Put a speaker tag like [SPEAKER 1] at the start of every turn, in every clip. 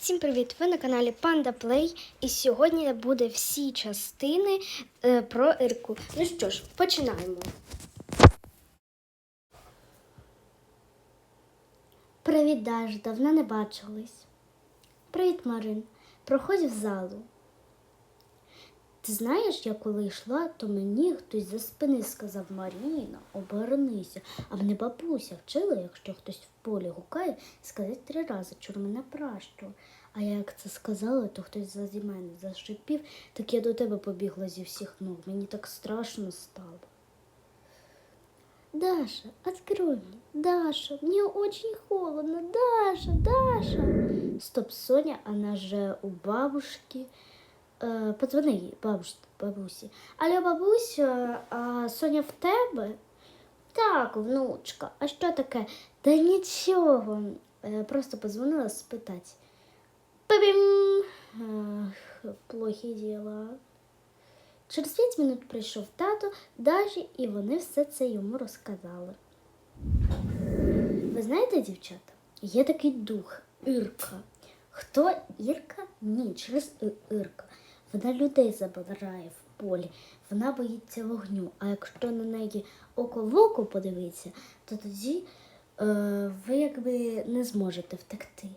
[SPEAKER 1] Всім привіт! Ви на каналі Panda Play і сьогодні буде всі частини е, про Ірку. Ну що ж, починаємо. Привіт, Даш, давно не бачились. Привіт, Марин. Проходь в залу. Ти знаєш, я коли йшла, то мені хтось за спини сказав Маріна, обернися, а мене бабуся вчила, якщо хтось в полі гукає, сказати три рази мене пращо. А я як це сказала, то хтось ззаді мене зашипів, так я до тебе побігла зі всіх ног. Мені так страшно стало. Даша, открой мне. Даша, мне очень холодно. Даша, Даша. Стоп, Соня, она же у бабушки. Е, Подзвони їй, бабусі. Алло, бабуся, а Соня в тебе? Так, внучка. А що таке? Та нічого. Е, Просто позвонила спитати. Пабім! Плохі діла. Через 5 минут прийшов тато, Дажі, і вони все це йому розказали. Ви знаєте, дівчата, є такий дух Ірка. Хто Ірка? Ні, через Ірка. Вона людей забирає в полі, вона боїться вогню. А якщо на неї око в око подивитися, то тоді е, ви якби не зможете втекти.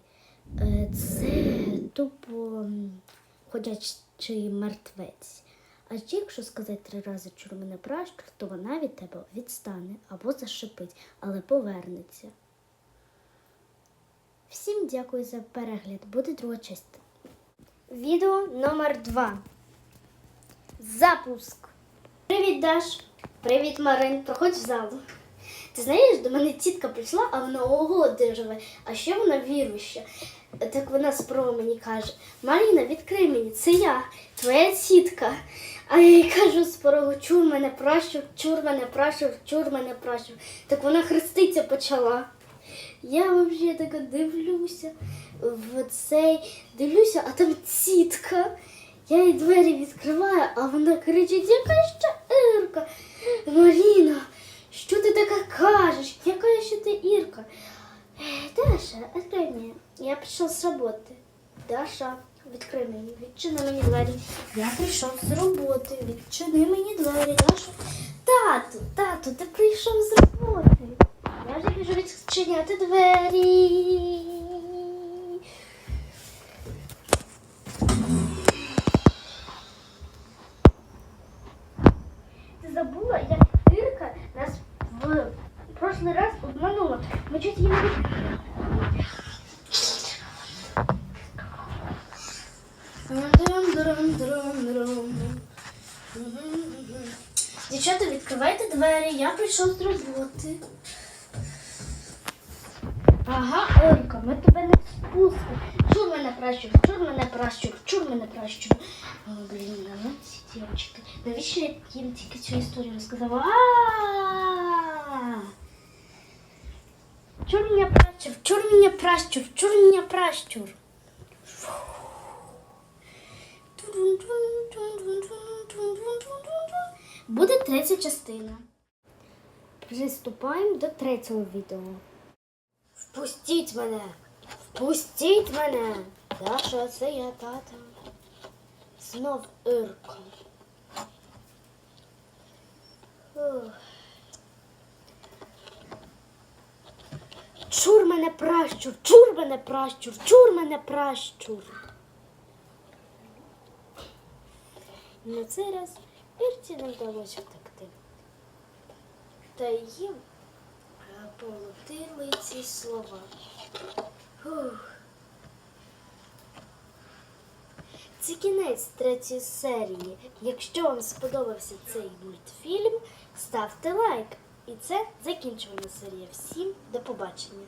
[SPEAKER 1] Е, це тупо ходячий мертвець. А якщо сказати три рази чур мене пращур, то вона від тебе відстане або зашипить, але повернеться. Всім дякую за перегляд. Буде друга частина. Відео номер 2 Запуск. Привіт, Даш. Привіт, Марин. Проходь в залу. Ти знаєш, до мене тітка прийшла, а вона ого живе, а ще вона віруюча. Так вона спроба мені каже: Маріна, відкрий мені, це я, твоя тітка. А я їй кажу з порогу, чур мене пращур, чур мене пращур, чур мене пращур. Так вона хреститься почала. Я взагалі така дивлюся в цей, дивлюся, а там тітка. Я їй двері відкриваю, а вона кричить, яка ще Ірка? Маріна, що ти така кажеш? Яка ще ти Ірка? «Е, Даша, відкрий мені. Я прийшов з роботи. Даша, відкрий мені, відчини мені двері. Я прийшов з роботи, відчини мені двері, Даша. Тату, тату, ти прийшов з роботи. Вже біжу відчиняти двері. Ти забула, як Ірка нас в прошлий раз обманула. Ми чуть її не. Дівчата, відкривайте двері, я прийшов з роботи. Ага, Олька, ми тебе не спустимо. Чур мене пращур, чур мене пращур, чур мене пращур. Блін, ну ці дівчатки. Навіщо я їм тільки цю історію розказала? Чур мене пращур, чур мене пращур, чур мене пращур. Буде третя частина. Приступаємо до третього відео. Впустіть мене! Впустіть мене! Даша, це я тата. Знов Ірка. Чур мене пращур, чур мене пращур, чур мене пращур. На цей раз Ірці не вдалося втекти. Та їм е, полотили ці слова. Фух. Це кінець третьої серії. Якщо вам сподобався цей мультфільм, ставте лайк. І це закінчувальна серія. Всім до побачення!